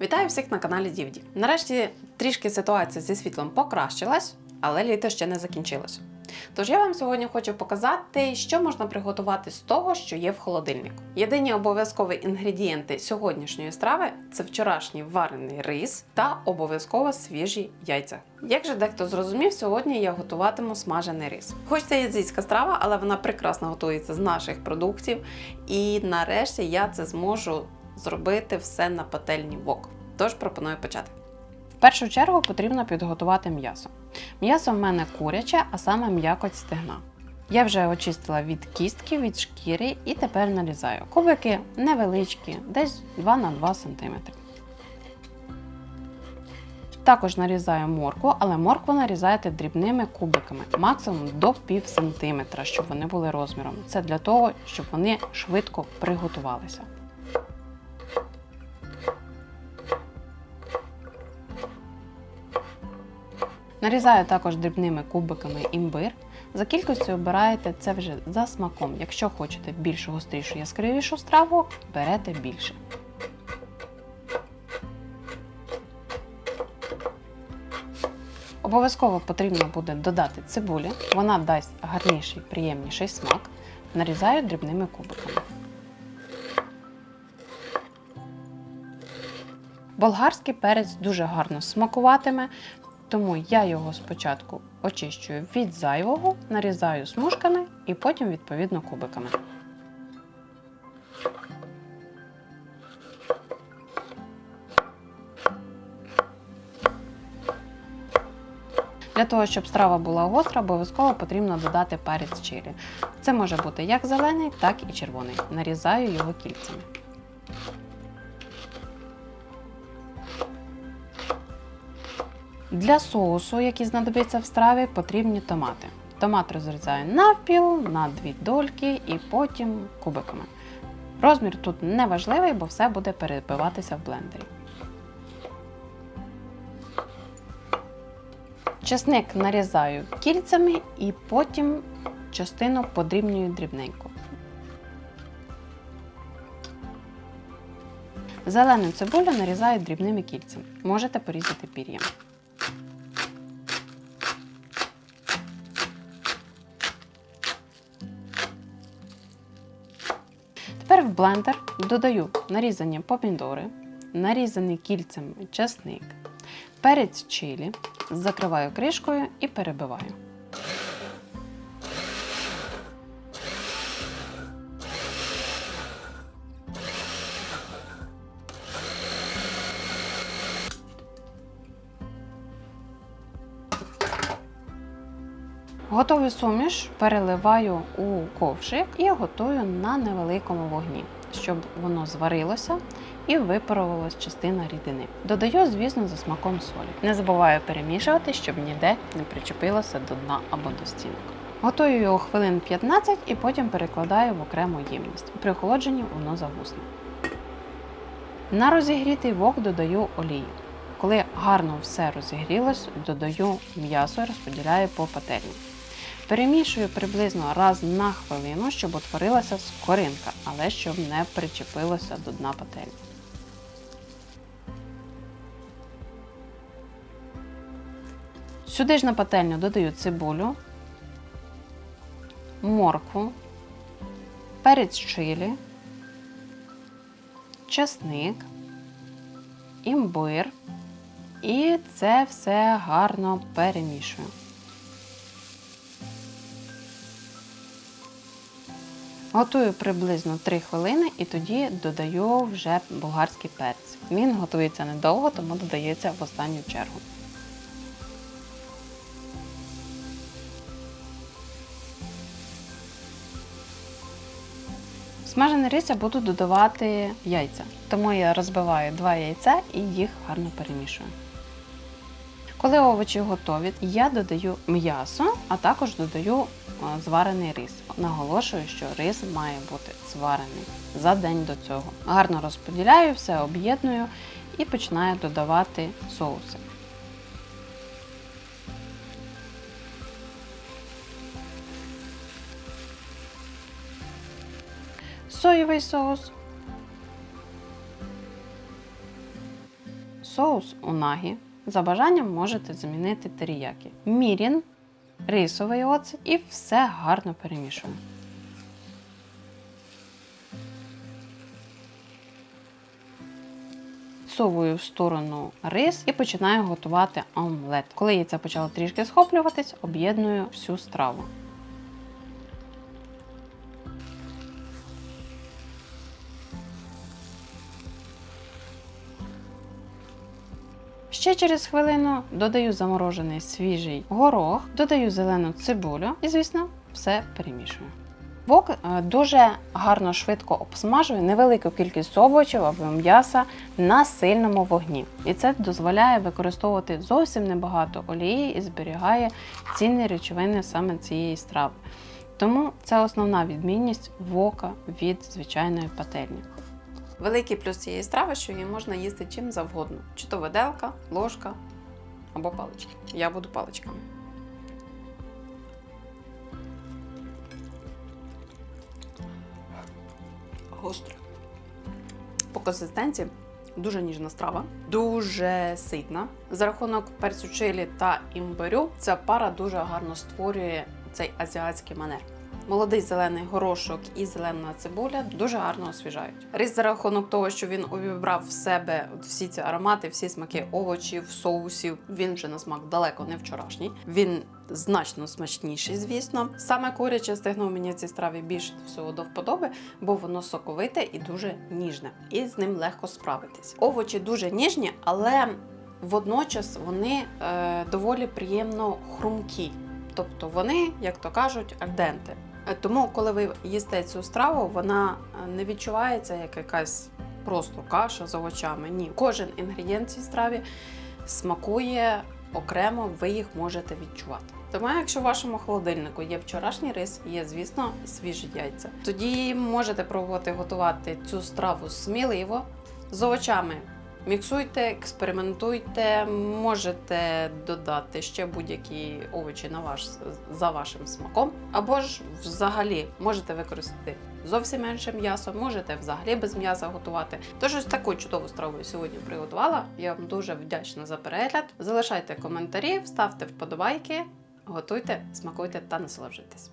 Вітаю всіх на каналі Дівді. Нарешті трішки ситуація зі світлом покращилась, але літо ще не закінчилось. Тож я вам сьогодні хочу показати, що можна приготувати з того, що є в холодильнику. Єдині обов'язкові інгредієнти сьогоднішньої страви це вчорашній варений рис та обов'язково свіжі яйця. Як же дехто зрозумів, сьогодні я готуватиму смажений рис. Хоч це язицька страва, але вона прекрасно готується з наших продуктів. І нарешті я це зможу зробити все на пательні вок. Тож пропоную почати. В першу чергу потрібно підготувати м'ясо. М'ясо в мене куряче, а саме м'якоть стегна. Я вже очистила від кістки, від шкіри і тепер нарізаю. Кубики невеличкі, десь 2 на 2 см. Також нарізаю моркву, але моркву нарізаєте дрібними кубиками, максимум до пів сантиметра, щоб вони були розміром. Це для того, щоб вони швидко приготувалися. Нарізаю також дрібними кубиками імбир. За кількістю обираєте це вже за смаком. Якщо хочете більш гострішу яскравішу страву, берете більше. Обов'язково потрібно буде додати цибулі, вона дасть гарніший, приємніший смак. Нарізаю дрібними кубиками. Болгарський перець дуже гарно смакуватиме, тому я його спочатку очищую від зайвого, нарізаю смужками і потім відповідно кубиками. Для того, щоб страва була гостра, обов'язково потрібно додати перець чилі. Це може бути як зелений, так і червоний. Нарізаю його кільцями. Для соусу, який знадобиться в страві, потрібні томати. Томат розрізаю навпіл, на дві дольки і потім кубиками. Розмір тут не важливий, бо все буде перебиватися в блендері. Чесник нарізаю кільцями і потім частину подрібнюю дрібненько. Зелену цибулю нарізаю дрібними кільцями. Можете порізати пір'ям. В блендер додаю нарізані помідори, нарізаний кільцем часник, перець чилі, закриваю кришкою і перебиваю. Готовий суміш переливаю у ковшик і готую на невеликому вогні, щоб воно зварилося і випарувалась частина рідини. Додаю, звісно, за смаком солі. Не забуваю перемішувати, щоб ніде не причепилося до дна або до стінок. Готую його хвилин 15 і потім перекладаю в окрему ємність. При охолодженні воно загусне. На розігрітий вок додаю олію. Коли гарно все розігрілось, додаю м'ясо і розподіляю по пательні. Перемішую приблизно раз на хвилину, щоб утворилася скоринка, але щоб не причепилося до дна пательні. Сюди ж на пательню додаю цибулю, моркву, перець чилі, чесник, імбир і це все гарно перемішую. Готую приблизно 3 хвилини і тоді додаю вже болгарський перець. Він готується недовго, тому додається в останню чергу. В Смажений рис я буду додавати яйця, тому я розбиваю два яйця і їх гарно перемішую. Коли овочі готові, я додаю м'ясо, а також додаю зварений рис. Наголошую, що рис має бути зварений за день до цього. Гарно розподіляю, все об'єдную і починаю додавати соуси. Соєвий соус, соус унагі. За бажанням можете замінити теріякі. Мірін, рисовий оцет і все гарно перемішуємо. Всовую в сторону рис і починаю готувати омлет. Коли яйця почало трішки схоплюватись, об'єдную всю страву. Ще через хвилину додаю заморожений свіжий горох, додаю зелену цибулю і, звісно, все перемішую. Вок е, дуже гарно швидко обсмажує невелику кількість овочів або м'яса на сильному вогні. І це дозволяє використовувати зовсім небагато олії і зберігає цінні речовини саме цієї страви. Тому це основна відмінність вока від звичайної пательні. Великий плюс цієї страви, що її можна їсти чим завгодно: чи то виделка, ложка або палички. Я буду паличками. Гостро. По консистенції дуже ніжна страва, дуже ситна. За рахунок перцю чилі та імбирю ця пара дуже гарно створює цей азіатський манер. Молодий зелений горошок і зелена цибуля дуже гарно освіжають. Рис за рахунок того, що він увібрав в себе всі ці аромати, всі смаки овочів, соусів. Він вже на смак далеко не вчорашній. Він значно смачніший, звісно. Саме куряче стегно мені в цій страві більше всього до вподоби, бо воно соковите і дуже ніжне, і з ним легко справитись. Овочі дуже ніжні, але водночас вони е, доволі приємно хрумкі. Тобто вони, як то кажуть, альденти. Е, Тому, коли ви їсте цю страву, вона е, не відчувається як якась просто каша з овочами. Ні, кожен інгредієнт в цій страві смакує окремо, ви їх можете відчувати. Тому, якщо в вашому холодильнику є вчорашній рис, є, звісно, свіжі яйця, тоді можете пробувати готувати цю страву сміливо з овочами. Міксуйте, експериментуйте, можете додати ще будь-які овочі на ваш за вашим смаком, або ж взагалі можете використати зовсім менше м'яса, можете взагалі без м'яса готувати. Тож ось таку чудову страву я сьогодні приготувала. Я вам дуже вдячна за перегляд. Залишайте коментарі, ставте вподобайки, готуйте, смакуйте та насолоджуйтесь.